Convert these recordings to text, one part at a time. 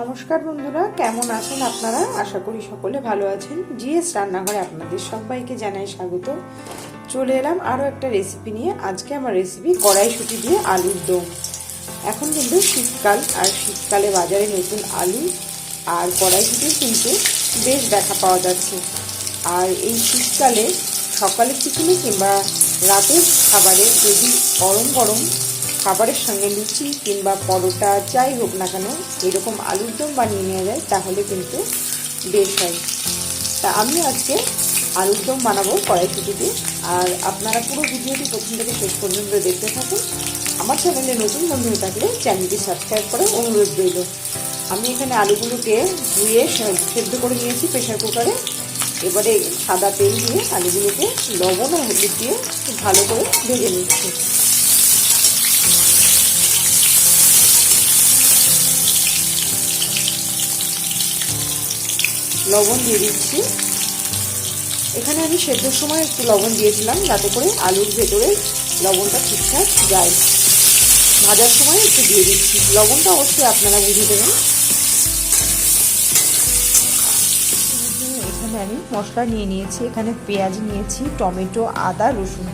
নমস্কার বন্ধুরা, কেমন আছেন আপনারা? আশা করি সকলে ভালো আছেন। জিএস রান্নাঘরে আপনাদের সবাইকে জানাই স্বাগত। চলে এলাম আরও একটা রেসিপি নিয়ে। আজকে আমার রেসিপি কড়াইশুটি দিয়ে আলুর দম। এখন কিন্তু শীতকাল, আর শীতকালে বাজারে নতুন আলু আর কড়াইশুটির কিন্তু বেশ দেখা পাওয়া যাচ্ছে। আর এই শীতকালে সকালের টিফিনে কিংবা রাতের খাবারে যদি গরম গরম খাবারের সঙ্গে লুচি কিংবা পরোটা, যাই হোক না কেন, এরকম আলুর দম বানিয়ে নেওয়া যায়, তাহলে কিন্তু বেশ হয়। তা আমি আজকে আলুর দম বানাবো কড়াইশুটিতে। আর আপনারা পুরো ভিডিওটি প্রথম থেকে শেষ পর্যন্ত দেখতে থাকুন। আমার চ্যানেলে নতুন বন্ধু থাকলে চ্যানেলটি সাবস্ক্রাইব করে অনুরোধ রইল। আমি এখানে আলুগুলোকে ধুয়ে সেদ্ধ করে নিয়েছি প্রেশার কুকারে। এবারে সাদা তেল দিয়ে আলুগুলোকে লবণ ও হলুদ দিয়ে ভালো করে ভেজে নিচ্ছি। লবণ দিয়ে দিচ্ছি। এখানে আমি সেদ্ধর সময় একটু লবণ দিয়েছিলাম, যাতে করে আলুর ভেতরে লবণটা ঠিকঠাক যায়। ভাজার সময় একটু দিয়ে দিচ্ছি। লবণটা অবশ্যই আপনারা বুঝে দেবেন। এখানে আমি মশলা নিয়ে নিয়েছি, এখানে পেঁয়াজ নিয়েছি, টমেটো, আদা, রসুন।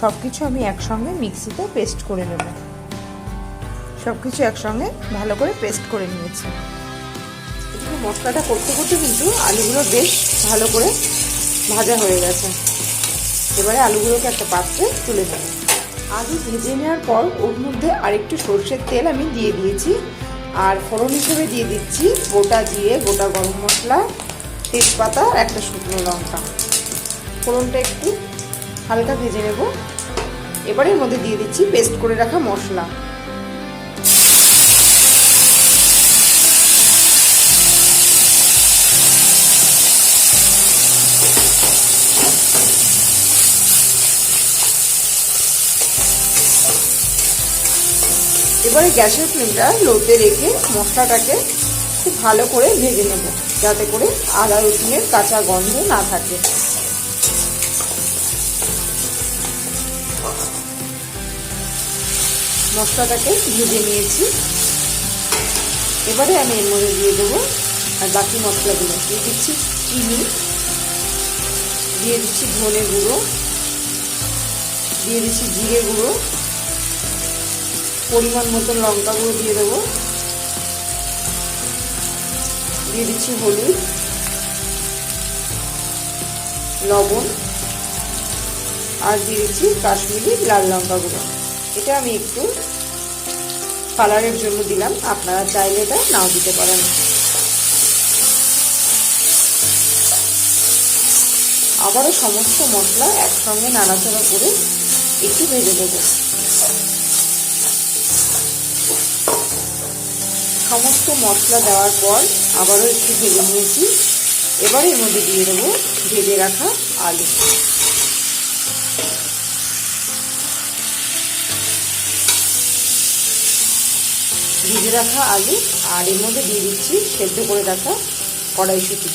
সব কিছু আমি একসঙ্গে মিক্সিতে পেস্ট করে নেব। সব কিছু একসঙ্গে ভালো করে পেস্ট করে নিয়েছি। মশলাটা করতে করতে কিন্তু আলুগুলো বেশ ভালো করে ভাজা হয়ে গেছে। এবারে আলুগুলোকে একটা পাত্রে তুলে নেব। আলু ভেজে নেওয়ার পর ওর মধ্যে আরেকটু সর্ষের তেল আমি দিয়ে দিয়েছি। আর ফোড়ন হিসেবে দিয়ে দিচ্ছি গোটা জিরে, গোটা গরম মশলা, তেজপাতা আর একটা শুকনো লঙ্কা। ফোড়নটা একটু হালকা ভেজে নেব। এবারে এর মধ্যে দিয়ে দিচ্ছি পেস্ট করে রাখা মশলা। এবারে গ্যাসের ফ্লেমটা লোতে রেখে মশলাটাকে খুব ভালো করে ভেজে নেব, যাতে করে আদা রসুনের কাঁচা গন্ধ না থাকে। মশলাটাকে ভেজে নিয়েছি। এবারে আমি এর মধ্যে দিয়ে দেবো আর বাকি মশলাগুলো দিয়ে দিচ্ছি চিনি, দিয়ে দিচ্ছি ধনে গুঁড়ো, দিয়ে দিচ্ছি জিরে গুঁড়ো পরিমাণ মতন লঙ্কা গুঁড়ো দিয়ে দেবো। দিয়ে দিচ্ছি হলুদ, লবণ, আর দিয়ে দিচ্ছি কাশ্মীরি লাল লঙ্কা গুঁড়ো। এটা আমি একটু কালারের জন্য দিলাম, আপনারা চাইলে এটা নাও দিতে পারেন। আবারও সমস্ত মশলা একসঙ্গে নাড়াচাড়া করে একটু ভেজে দেবো সমস্ত মশলা দেওয়ার পর আবারও একটু ভেজে নিয়েছি। এবার এর মধ্যে দিয়ে দেবো ভেজে রাখা আলু। ভেজে রাখা আলু আর এর মধ্যে দিয়ে দিচ্ছি সেদ্ধ করে রাখা কড়াইশুটি।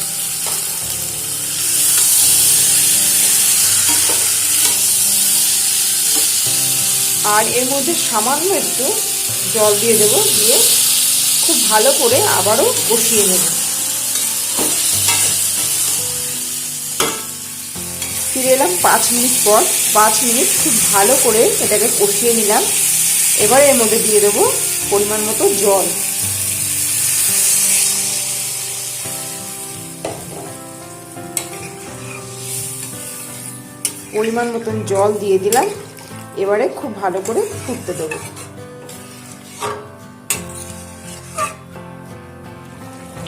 আর এর মধ্যে সামান্য একটু জল দিয়ে দেবো দিয়ে খুব ভালো করে আবারও কষিয়ে নেব। ফিরে এলাম পাঁচ মিনিট পর। পাঁচ মিনিট খুব ভালো করে এটাকে কষিয়ে নিলাম। এবার এর মধ্যে দিয়ে দেবো পরিমাণ মতো জল। পরিমাণ মতন জল দিয়ে দিলাম। এবারে খুব ভালো করে ফুটতে দেবো।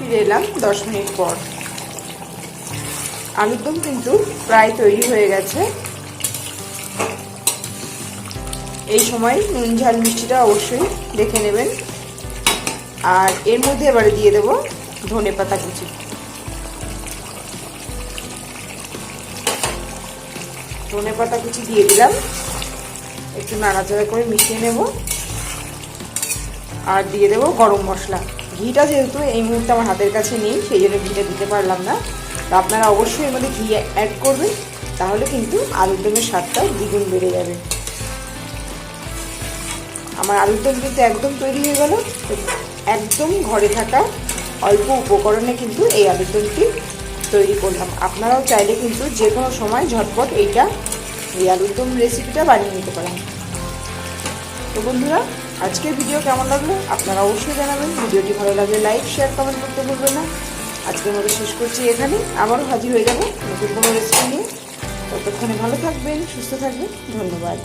ফিরে এলাম দশ মিনিট পর। আলুর দম কিন্তু প্রায় তৈরি হয়ে গেছে। এই সময় নুন, ঝাল, মিষ্টিটা অবশ্যই দেখে নেবেন। আর এর মধ্যে এবারে দিয়ে দেব ধনে পাতা কুচি। ধনে পাতা কুচি দিয়ে দিলাম। একটু নাড়াচাড়া করে মিশিয়ে নেব। আর দিয়ে দেবো গরম মশলা। ঘিটা যেহেতু এই মুহূর্তে আমার হাতের কাছে নেই, সেই জন্য ঘিটা দিতে পারলাম না। তো আপনারা অবশ্যই এর মধ্যে ঘি অ্যাড করবেন, তাহলে কিন্তু আলুর দমের স্বাদটা দ্বিগুণ বেড়ে যাবে। আমার আলুর দম কিন্তু একদম তৈরি হয়ে গেল। একদম ঘরে থাকা অল্প উপকরণে কিন্তু এই আলুর দমটি তৈরি করলাম। আপনারাও চাইলে কিন্তু যে কোনো সময় ঝটপট এইটা এই আলুর দম রেসিপিটা বানিয়ে নিতে পারেন। তো বন্ধুরা আজকের ভিডিও কেমন লাগল? আপনারা অবশ্যই জানাবেন। ভিডিওটি ভালো লাগলে লাইক শেয়ার কমেন্ট করতে ভুলবেন না। আজকের মতো শেষ করছি এখানে আবারও হাজির হয়ে যাব নতুন কোনো রেসিপি নিয়ে। ততক্ষণে ভালো থাকবেন, সুস্থ থাকবেন। ধন্যবাদ।